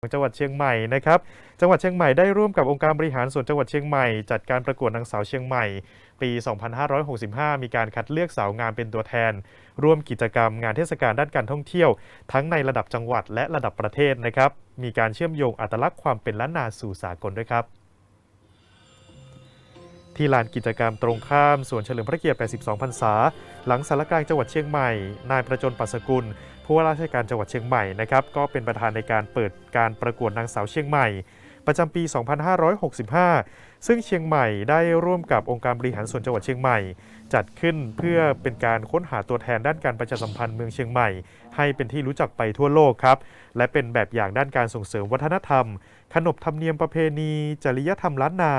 ของจังหวัดเชียงใหม่นะครับ จังหวัดเชียงใหม่ได้ร่วมกับองค์การบริหารส่วนจังหวัดเชียงใหม่จัดการประกวดนางสาวเชียงใหม่ ปี 2565 มีการคัดเลือกสาวงามเป็นตัวแทน ร่วมกิจกรรมงานเทศกาลด้านการท่องเที่ยว ทั้งในระดับจังหวัดและระดับประเทศนะครับ มีการเชื่อมโยงอัตลักษณ์ความเป็นล้านนาสู่สากลด้วยครับ ที่ลานกิจกรรมตรงข้ามสวนเฉลิมพระเกียรติ 82 พรรษา หลังสารกลางจังหวัดเชียงใหม่ นายประจนปัสกุล ผู้ว่าราชการจังหวัดเชียงใหม่นะครับ ก็เป็นประธานในการเปิดการประกวดนางสาวเชียงใหม่ ประจำปี 2565 ซึ่งเชียงใหม่ได้ร่วมกับองค์การบริหารส่วนจังหวัดเชียงใหม่ จัดขึ้นเพื่อเป็นการค้นหาตัวแทนด้านการประชาสัมพันธ์เมืองเชียงใหม่ ให้เป็นที่รู้จักไปทั่วโลกครับ และเป็นแบบอย่างด้านการส่งเสริมวัฒนธรรม ขนบธรรมเนียมประเพณี จริยธรรมล้านนา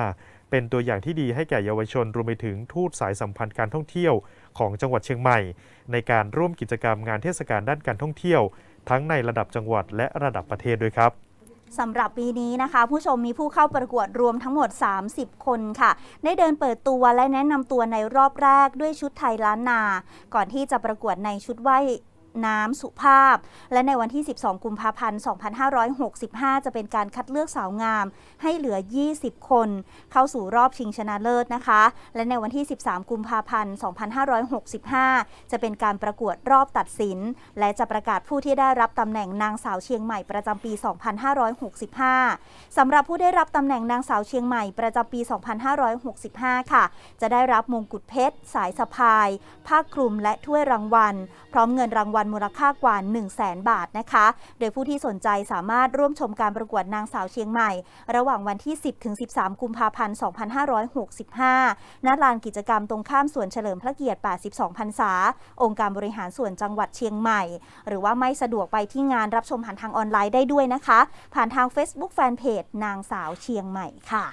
เป็นตัวอย่างที่ดีให้แก่เยาวชนรวมไปถึงทูตสายสัมพันธ์การท่องเที่ยวของจังหวัดเชียงใหม่ ในการร่วมกิจกรรมงานเทศกาลด้านการท่องเที่ยว ทั้งในระดับจังหวัดและระดับประเทศด้วยครับสำหรับปีนี้นะคะ ผู้ชมมีผู้เข้าประกวดรวมทั้งหมด 30 คนค่ะ ได้เดินเปิดตัวและแนะนำตัวในรอบแรกด้วยชุดไทยล้านนา ก่อนที่จะประกวดในชุดว่าย น้ำสุภาพ และในวันที่ 12 กุมภาพันธ์ 2565 จะเป็นการคัดเลือกสาวงาม ให้เหลือ 20 คน เข้าสู่รอบชิงชนะเลิศนะคะ และในวันที่ 13 กุมภาพันธ์ 2565 จะเป็นการประกวดรอบตัดสิน และจะประกาศผู้ที่ได้รับตำแหน่งนางสาวเชียงใหม่ประจำปี 2565 สำหรับผู้ได้รับตำแหน่งนางสาวเชียงใหม่ประจำปี 2565 ค่ะ จะได้รับมงกุฎเพชร สายสะพาย ผ้าคลุมและถ้วยรางวัล พร้อมเงินรางวัลมูลค่ากว่า 1 0 0 0 0แสนบาทนะคะ โดยผู้ที่สนใจสามารถร่วมชมการประกวดนางสาวเชียงใหม่ ระหว่างวันที่ 10ถึง13 กุมภาพันธ์ 2565 ณ ลานกิจกรรมตรงข้ามสวนเฉลิมพระเกียรติ 82 พรรษา องค์การบริหารส่วนจังหวัดเชียงใหม่ หรือว่าไม่สะดวกไปที่งานรับชมผ่านทางออนไลน์ได้ด้วยนะคะ ผ่านทาง Facebook Fanpage นางสาวเชียงใหม่ค่ะ